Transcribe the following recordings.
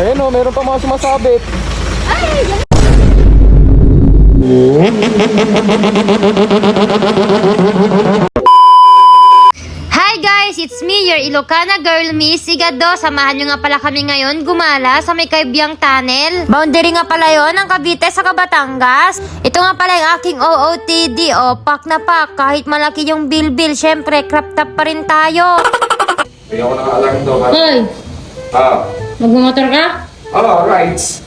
Ayan o, meron pa mga sumasabit. Hi guys! It's me, your Ilocana girl, Miss Igado. Samahan nyo nga pala kami ngayon gumala sa may Kaibiyang Tunnel. Boundary nga pala yon ng Cavite sa Kabatangas. Ito nga pala yung aking OOTD. O, pak na pak. Kahit malaki yung bilbil, syempre, crop top pa rin tayo. Bigyan ko ng alarm to. Hoy, Ah, magmamotor ka? oh, rides.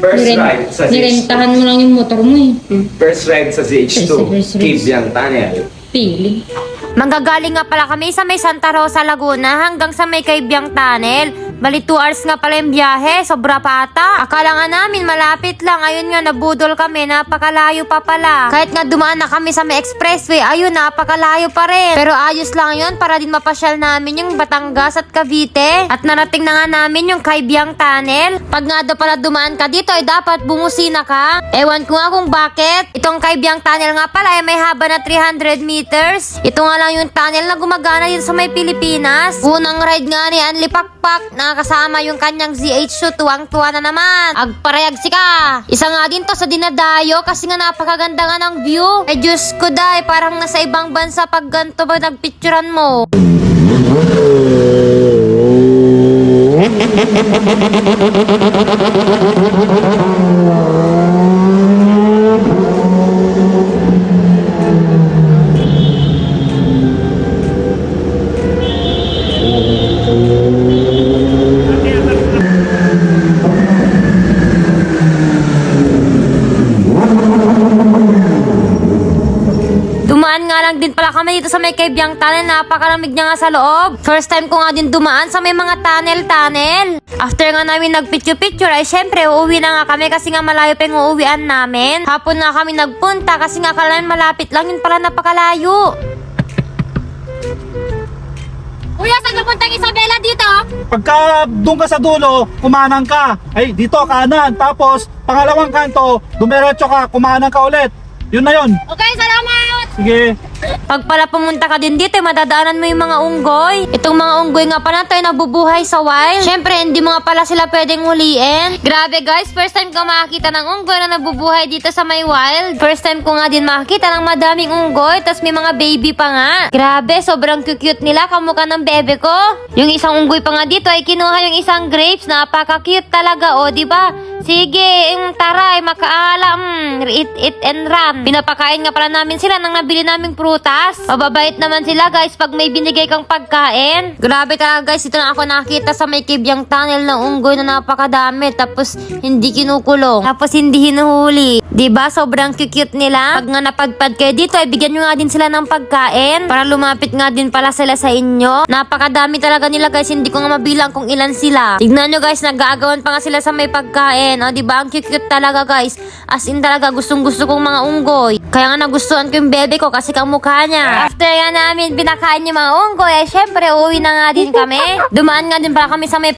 First Niren- ride sa ZH2. Nirentahan mo lang yung motor mo eh. First ride sa ZH2. First ride. Kibyang Tunnel. Pili. Manggagaling nga pala kami sa may Santa Rosa, Laguna hanggang sa may Kaibiyang Tunnel. Bali 2 hours nga pala yung biyahe, sobra pa ata. Akala nga namin malapit lang, ayun nga nabudol kami, napakalayo pa pala. Kahit nga dumaan na kami sa may expressway, ayun napakalayo pa rin. Pero ayos lang yun para din mapasyal namin yung Batangas at Cavite. At narating na nga namin yung Kaibiyang Tunnel. Pag nga daw pala dumaan ka dito ay dapat bumusina ka. Ewan ko nga kung bakit. Itong Kaibiyang Tunnel nga pala ay may haba na 300 meters. Ito nga lang yung tunnel na gumagana dito sa may Pilipinas. Unang ride nga ni Anli Pakpak na kasama yung kanyang ZH2 tuwang-tuwa na naman. Agparayag si ka. Isa nga din to sa dinadayo kasi nga napakaganda nga ng view. Eh Diyos ko day, parang nasa ibang bansa pag ganito ba nagpicturan mo. Dumaan nga lang din pala kami dito sa may Kaibiyang Tunnel. Napakalamig niya nga sa loob. First time ko nga din dumaan sa may mga tunnel-tunnel. After nga namin nagpicture-picture ay syempre uuwi na nga kami kasi nga malayo pa yung uuwian namin. Hapon nga kami nagpunta kasi nga akala namin malapit lang yun pala napakalayo. Kuya, saan napuntang Isabela dito? Pagka doon ka sa dulo, kumanan ka. Ay, dito kanan. Tapos, pangalawang kanto, dumiretso ka, kumanan ka ulit. Yun na yun. Okay, salamat! Sige. Pag pala pumunta ka din dito, madadaanan mo yung mga unggoy. Itong mga unggoy nga pala tayo nabubuhay sa wild. Siyempre, hindi mo nga pala sila pwedeng huliin. Grabe guys, first time ko makakita ng unggoy na nabubuhay dito sa may wild. First time ko nga din makakita ng madaming unggoy, tas may mga baby pa nga. Grabe, sobrang cute nila, kamukha ng bebe ko. Yung isang unggoy pa nga dito ay kinuha yung isang grapes, napaka-cute talaga, o, di ba? Sige, yung taray, makaala, mm, eat, eat and run. Pinapakain nga pala namin sila nang nabili naming prutas. Mababait naman sila guys pag may binigay kang pagkain. Grabe talaga guys, ito na ako nakita sa may kibyang tunnel ng unggoy na napakadami. Tapos hindi kinukulong. Tapos hindi hinuhuli. ba Sobrang cute nila. Pag nga napadpad kayo dito, ay bigyan nyo nga din sila ng pagkain. Para lumapit nga din pala sila sa inyo. Napakadami talaga nila guys, hindi ko nga mabilang kung ilan sila. Tignan nyo guys, nag-aagawan pa nga sila sa may pagkain. O, 'di ba Ang cute talaga guys. As in talaga, gustong gusto kong mga unggoy. Kaya nga nagustuhan ko yung bebe ko kasi kamukha niya. After nga namin pinakain yung mga unggoy, ay syempre uwi na nga din kami. Dumaan nga din pala kami sa may